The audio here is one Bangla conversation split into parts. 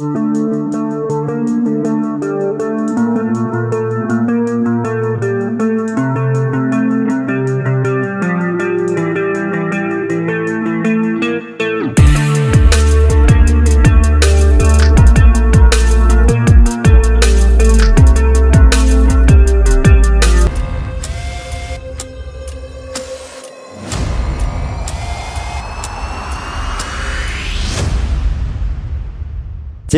Música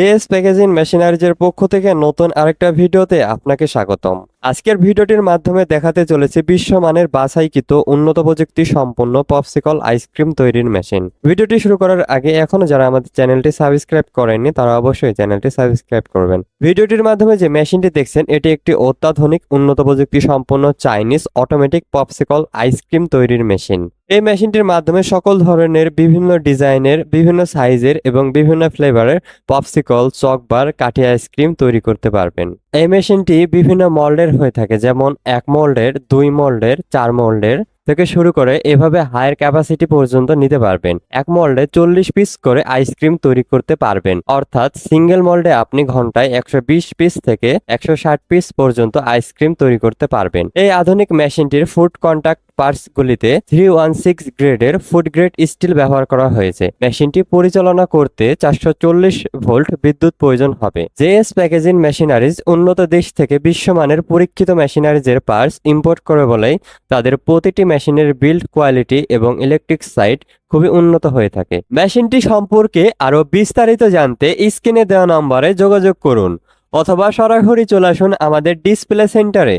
জেএস প্যাকেজিং মেশিনারিজের পক্ষ থেকে নতুন আরেকটা ভিডিওতে আপনাকে স্বাগতম। আজকের ভিডিওটির মাধ্যমে দেখাতে চলেছে বিশ্বমানের বাছাইকৃত উন্নত প্রযুক্তি সম্পন্ন পপসিকল আইসক্রিম তৈরির মেশিন। ভিডিওটি শুরু করার আগে এখনও যারা আমাদের চ্যানেলটি সাবস্ক্রাইব করেননি, তারা অবশ্যই চ্যানেলটি সাবস্ক্রাইব করবেন। ভিডিওটির মাধ্যমে যে মেশিনটি দেখছেন, এটি একটি অত্যাধুনিক উন্নত প্রযুক্তি সম্পন্ন Chinese automatic popsicle ice cream তৈরির মেশিন। এই মেশিনটির মাধ্যমে সকল ধরনের বিভিন্ন ডিজাইনের, বিভিন্ন সাইজের এবং বিভিন্ন ফ্লেভারের পপসিকল চকবার, কাঠি আইসক্রিম তৈরি করতে পারবেন। এই মেশিনটি বিভিন্ন মল্ডের হয়ে থাকে, যেমন এক মোল্ডের, দুই মোল্ডের, চার মোল্ডের থেকে শুরু করে এভাবে হায়ার ক্যাপাসিটি পর্যন্ত নিতে পারবেন। এক মোল্ডে চল্লিশ পিস করে আইসক্রিম তৈরি করতে পারবেন। অর্থাৎ সিঙ্গেল মোল্ডে আপনি ঘন্টায় একশো বিশ পিস থেকে একশো ষাট পিস পর্যন্ত আইসক্রিম তৈরি করতে পারবেন। এই আধুনিক মেশিনটির ফুড কন্টাক্ট পার্টস গুলিতে থ্রি ওয়ান সিক্স গ্রেডের ফুড গ্রেড স্টিল ব্যবহার করা হয়েছে। মেশিনটি পরিচালনা করতে চারশো চল্লিশ ভোল্ট বিদ্যুৎ প্রয়োজন হবে। জেএস প্যাকেজিং মেশিনারিজ উন্নত দেশ থেকে বিশ্বমানের পরীক্ষিত মেশিনারিজের পার্টস ইম্পোর্ট করে বলেই তাদের প্রতিটি মেশিনের বিল্ড কোয়ালিটি এবং ইলেকট্রিক সাইট খুবই উন্নত হয়ে থাকে। মেশিনটি সম্পর্কে আরও বিস্তারিত জানতে স্ক্রিনে দেওয়া নম্বরে যোগাযোগ করুন অথবা সরাসরি চলে আসুন আমাদের ডিসপ্লে সেন্টারে।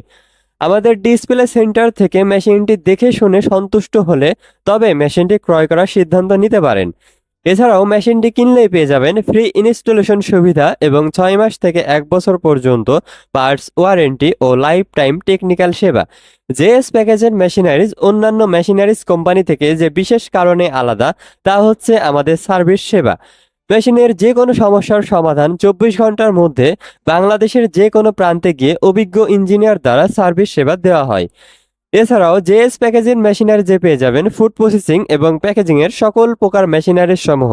আমাদের ডিসপ্লে সেন্টার থেকে মেশিনটি দেখে শুনে সন্তুষ্ট হলে তবে মেশিনটি ক্রয় করার সিদ্ধান্ত নিতে পারেন। এছাড়াও মেশিনটি কিনলেই পেয়ে যাবেন ফ্রি ইনস্টলেশন সুবিধা এবং ছয় মাস থেকে এক বছর পর্যন্ত পার্টস ওয়ারেন্টি ও লাইফ টাইম টেকনিক্যাল সেবা জেএস প্যাকেজের মেশিনারিজ অন্যান্য মেশিনারিজ কোম্পানি থেকে যে বিশেষ কারণে আলাদা, তা হচ্ছে আমাদের সার্ভিস সেবা। মেশিনের যে কোনো সমস্যার সমাধান চব্বিশ ঘণ্টার মধ্যে বাংলাদেশের যে কোনো প্রান্তে গিয়ে অভিজ্ঞ ইঞ্জিনিয়ার দ্বারা সার্ভিস সেবা দেওয়া হয়। এছাড়াও জেএস প্যাকেজিং মেশিনারি যে পেয়ে যাবেন, ফুড প্রসেসিং এবং প্যাকেজিং এর সকল প্রকার মেশিনারিজ সমূহ,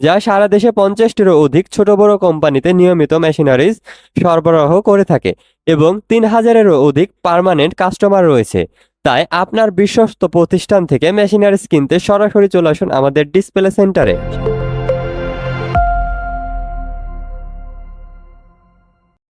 যা সারা দেশে পঞ্চাশটিরও অধিক ছোট বড় কোম্পানিতে নিয়মিত মেশিনারিজ সরবরাহ করে থাকে এবং তিন হাজারেরও অধিক পার্মানেন্ট কাস্টমার রয়েছে। তাই আপনার বিশ্বস্ত প্রতিষ্ঠান থেকে মেশিনারিজ কিনতে সরাসরি চলে আসুন আমাদের ডিসপ্লে সেন্টারে।